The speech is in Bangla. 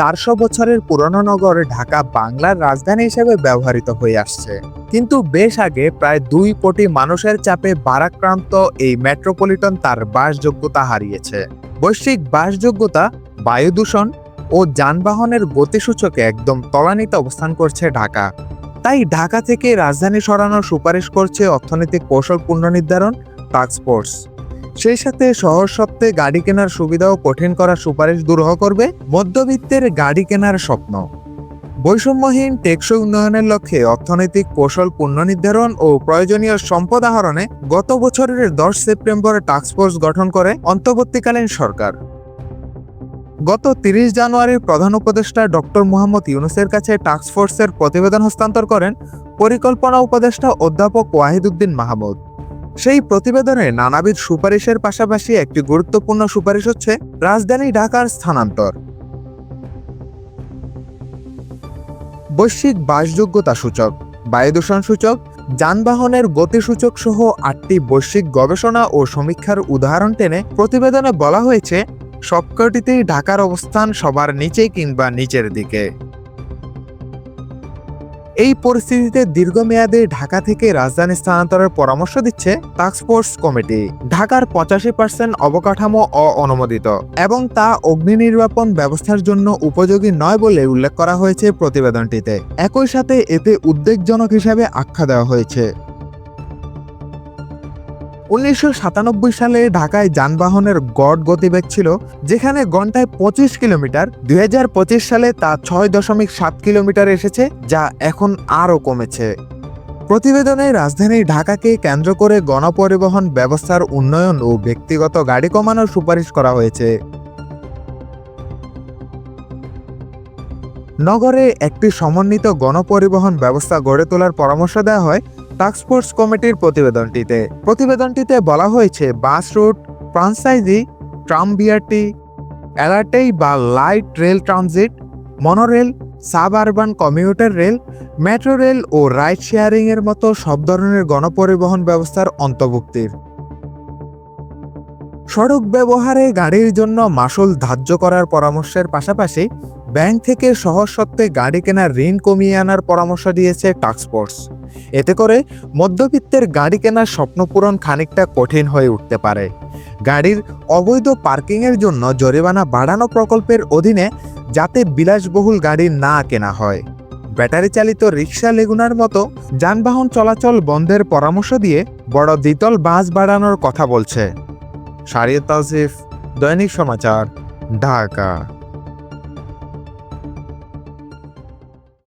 চারশো বছরের পুরনো নগর ঢাকা বাংলার রাজধানী হিসেবে ব্যবহৃত হয়ে আসছে। কিন্তু বেশ আগে প্রায় দুই কোটি মানুষের চাপে বারাক্রান্ত এই মেট্রোপলিটন তার বাসযোগ্যতা হারিয়েছে। বৈশ্বিক বাসযোগ্যতা, বায়ু দূষণ ও যানবাহনের গতিসূচকে একদম তলানিতে অবস্থান করছে ঢাকা। তাই ঢাকা থেকে রাজধানী সরানোর সুপারিশ করছে অর্থনৈতিক কৌশল পুনর্নির্ধারণ টাস্কফোর্স সেই সাথে শহর সপ্তে গাড়ি কেনার সুবিধাও কঠিন করার সুপারিশ দুরূহ করবে মধ্যবিত্তের গাড়ি কেনার স্বপ্ন। বৈষম্যহীন টেকসই উন্নয়নের লক্ষ্যে অর্থনৈতিক কৌশল পুনর্নির্ধারণ ও প্রয়োজনীয় সম্পদ আহরণে গত বছরের দশ সেপ্টেম্বর টাস্কফোর্স গঠন করে অন্তর্বর্তীকালীন সরকার। গত তিরিশ জানুয়ারির প্রধান উপদেষ্টা ডক্টর মোহাম্মদ ইউনুসের কাছে টাস্কফোর্সের প্রতিবেদন হস্তান্তর করেন পরিকল্পনা উপদেষ্টা অধ্যাপক ওয়াহিদুদ্দিন মাহমুদ। সেই প্রতিবেদনে নানাবিধ সুপারিশের পাশাপাশি একটি গুরুত্বপূর্ণ সুপারিশ হচ্ছে রাজধানী ঢাকার স্থানান্তর। বৈশ্বিক বাসযোগ্যতা সূচক বায়ু দূষণ সূচক, যানবাহনের গতিসূচক সহ আটটি বৈশ্বিক গবেষণা ও সমীক্ষার উদাহরণ টেনে প্রতিবেদনে বলা হয়েছে, সবকটিতেই ঢাকার অবস্থান সবার নিচে কিংবা নিচের দিকে। এই পরিস্থিতিতে দীর্ঘমেয়াদে ঢাকা থেকে রাজধানী স্থানান্তরের পরামর্শ দিচ্ছে টাস্কফোর্স কমিটি। ঢাকার পঁচাশি পার্সেন্ট অবকাঠামো অনুমোদিত এবং তা অগ্নি নির্বাপন ব্যবস্থার জন্য উপযোগী নয় বলে উল্লেখ করা হয়েছে প্রতিবেদনটিতে। একই সাথে এতে উদ্বেগজনক হিসাবে আখ্যা দেওয়া হয়েছে। উনিশশো সাতানব্বই সালে ঢাকায় যানবাহনের গড় গতিবেগ ছিল, যেখানে ঘন্টায় পঁচিশ কিলোমিটার। দু হাজার পঁচিশ সালে তা ছয় দশমিক সাত কিলোমিটার এসেছে, যা এখন আরও কমেছে। প্রতিবেদনে রাজধানী ঢাকাকে কেন্দ্র করে গণপরিবহন ব্যবস্থার উন্নয়ন ও ব্যক্তিগত গাড়ি কমানোর সুপারিশ করা হয়েছে। নগরে একটি সমন্বিত গণপরিবহন ব্যবস্থা গড়ে তোলার পরামর্শ দেওয়া হয় টাস্কফোর্স কমিটির প্রতিবেদনটিতে। প্রতিবেদনটিতে বলা হয়েছে, bus route franchise tram BRT অ্যালার্টেই বা light rail transit, monorail suburban commuter rail, metro rail ও রাইড শেয়ারিং এর মতো সব ধরনের গণপরিবহন ব্যবস্থার অন্তর্ভুক্তির। সড়ক ব্যবহারে গাড়ির জন্য মাসুল ধার্য করার পরামর্শের পাশাপাশি ব্যাংক থেকে সহজ সত্ত্বে গাড়ি কেনার ঋণ কমিয়ে আনার পরামর্শ দিয়েছে টাস্কফোর্স এতে করে মধ্যবিত্তের গাড়ি কেনার স্বপ্নপূরণ খানিকটা কঠিন হয়ে উঠতে পারে। গাড়ির অবৈধ পার্কিংয়ের জন্য জরিমানা বাড়ানো প্রকল্পের অধীনে যাতে বিলাসবহুল গাড়ি না কেনা হয়। ব্যাটারি চালিত রিক্সা লেগুনার মতো যানবাহন চলাচল বন্ধের পরামর্শ দিয়ে বড় দ্বিতল বাস বাড়ানোর কথা বলছে। শারিয়ত তাওসিফ, দৈনিক সমাচার, ঢাকা।